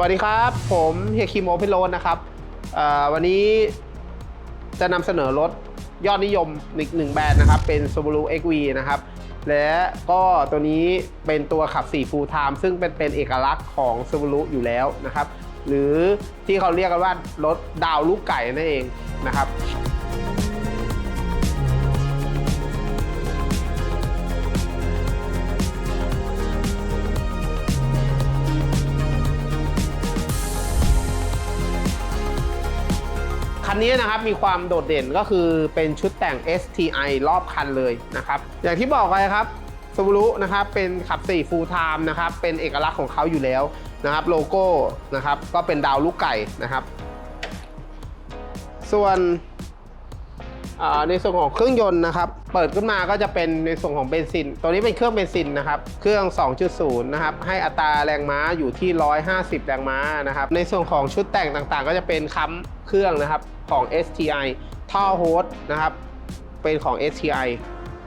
วัสดีครับ ผมเฮียคิมโอเพนโรนนะครับวันนี้จะนำเสนอรถยอดนิยมอีกหนึ่งแบรนด์นะครับ เป็น Subaru XV นะครับ และก็ตัวนี้เป็นตัวขับ 4 Full Time ซึ่งเป็นเป็นเอกลักษณ์ของ Subaru อยู่แล้วนะครับ หรือที่เขาเรียกกันว่ารถดาวลูกไก่นั่นเองนะครับ นนี้นะครับมีความโดดเด่นก็คือเป็นชุดแต่ง STI รอบคันเลยนะครับ อย่างที่บอกไปครับ Subaru นะครับเป็นขับ4 Full Time นะครับเป็นเอกลักษณ์ของเขาอยู่แล้วนะครับโลโก้นะครับก็เป็นดาวลูกไก่นะครับ ส่วนในส่วนของเครื่องยนต์นะครับ เปิดขึ้นมาก็จะเป็นในส่วนของเบนซิน ตัวนี้เป็นเครื่องเบนซินนะครับ เครื่อง 2.0 นะครับ ให้อัตราแรงม้าอยู่ที่ 150 แรงม้านะครับ ในส่วนของชุดแต่งต่างๆ ก็จะเป็นค้ำเครื่องนะครับ ของ STI ท่อโฮสต์นะครับ เป็นของ STI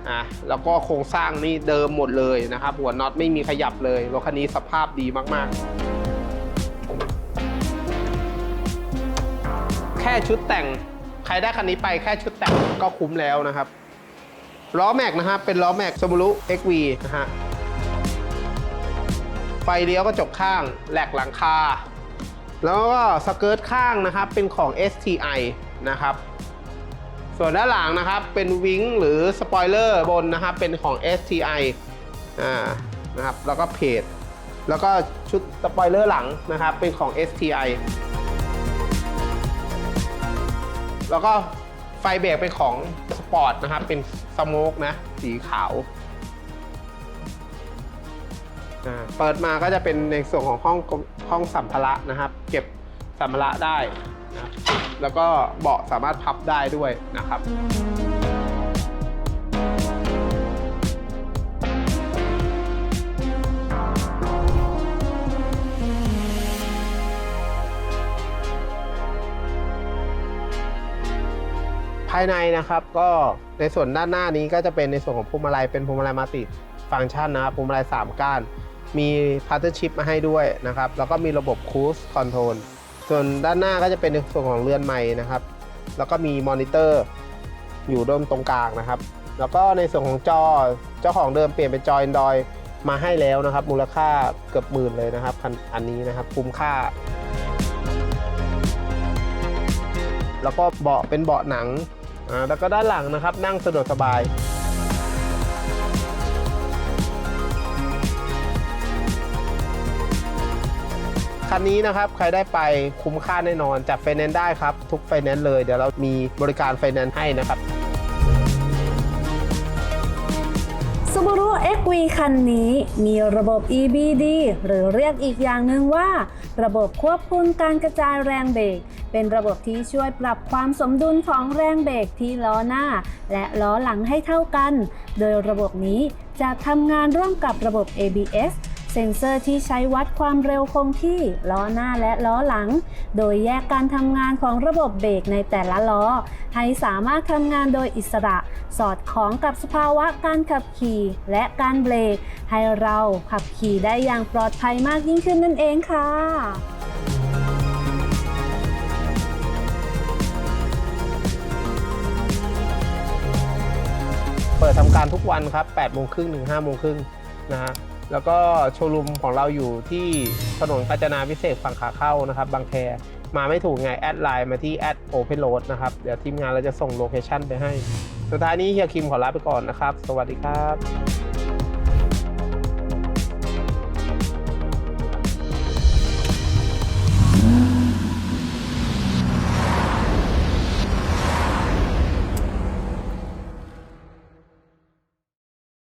อะแล้วก็โครงสร้างนี่เดิมหมดเลยนะครับ หัวน็อตไม่มีขยับเลยรถคันนี้สภาพดีมากๆ แค่ชุดแต่งใครได้คันนี้ไปแค่ชุดแต่งก็คุ้มแล้วนะครับล้อแม็กนะครับเป็นล้อแม็ก Subaru XV นะฮะไฟเลี้ยวกระจกข้างแหลกหลังคา แล้วก็สเกิร์ตข้างนะครับเป็นของ STI นะครับ ส่วนด้านหลังนะครับเป็นวิงหรือสปอยเลอร์บนนะครับเป็นของ STI อ่านะครับแล้วก็เพจแล้วก็ชุดสปอยเลอร์หลังนะครับเป็นของ STI แล้วก็ไฟเบรกเป็นของสปอร์ตนะครับเป็นสโมกนะสีขาว เปิดมาก็จะเป็นในส่วนของห้องห้องสัมภาระนะครับ เก็บสัมภาระได้นะครับแล้วก็เบาะสามารถพับได้ด้วยนะครับภายในนะครับก็ในส่วนด้านหน้านี้ก็จะเป็นในส่วนของพวงมาลัยเป็นพวงมาลัยมัลติฟังก์ชันนะครับพวงมาลัย3ก้าน มีพาร์ทชิพมาให้ด้วยนะครับ แล้วก็มีระบบคูสคอนโทรลส่วนด้านหน้าก็จะเป็นในส่วนของเรือนใหม่นะครับ แล้วก็มีมอนิเตอร์อยู่ด้านตรงกลางนะครับ แล้วก็ในส่วนของจอเจ้าของเดิมเปลี่ยนเป็นจอ Android มาให้แล้วนะครับ มูลค่าเกือบหมื่นเลยนะครับอันนี้นะครับคุ้มค่า แล้วก็เบาะเป็นเบาะหนังแล้วก็ด้านหลังนะครับนั่งสะดวกสบาย คันนี้นะครับใครได้ไปคุ้มค่าแน่นอนจัดไฟแนนซ์ได้ครับ ทุกไฟแนนซ์เลยเดี๋ยวเรามีบริการไฟแนนซ์ให้นะครับ Subaru XV คันนี้มีระบบ EBD หรือเรียกอีกอย่างหนึ่งว่า ระบบควบคุมการกระจายแรงเบรก เป็นระบบที่ช่วยปรับความสมดุลของแรงเบรกที่ล้อหน้า และล้อหลังให้เท่ากัน โดยระบบนี้จะทำงานร่วมกับระบบ ABS ซ็นเซอร์ที่ใช้วัดความเร็วคงที่ ล้อหน้าและล้อหลัง โดยแยกการทำงานของระบบเบรกในแต่ละล้อ ให้สามารถทำงานโดยอิสระ สอดคล้องกับสภาวะการขับขี่และการเบรก ให้เราขับขี่ได้อย่างปลอดภัยมากยิ่งขึ้นนั่นเองค่ะเปิดทำการทุกวันครับ8โมงครึ่งถึง5โมงครึ่งนะฮะ แล้วก็โชว์รูมของเราอยู่ที่ถนนกาญจนาพิเศษฝั่งขาเข้านะครับบางแคมาไม่ถูกไง แอดไลน์มาที่แอดโอเพนโรดนะครับ เดี๋ยวทีมงานเราจะส่งโลเคชั่นไปให้ สุดท้ายนี้เฮียคิมขอลาไปก่อนนะครับ สวัสดีครับ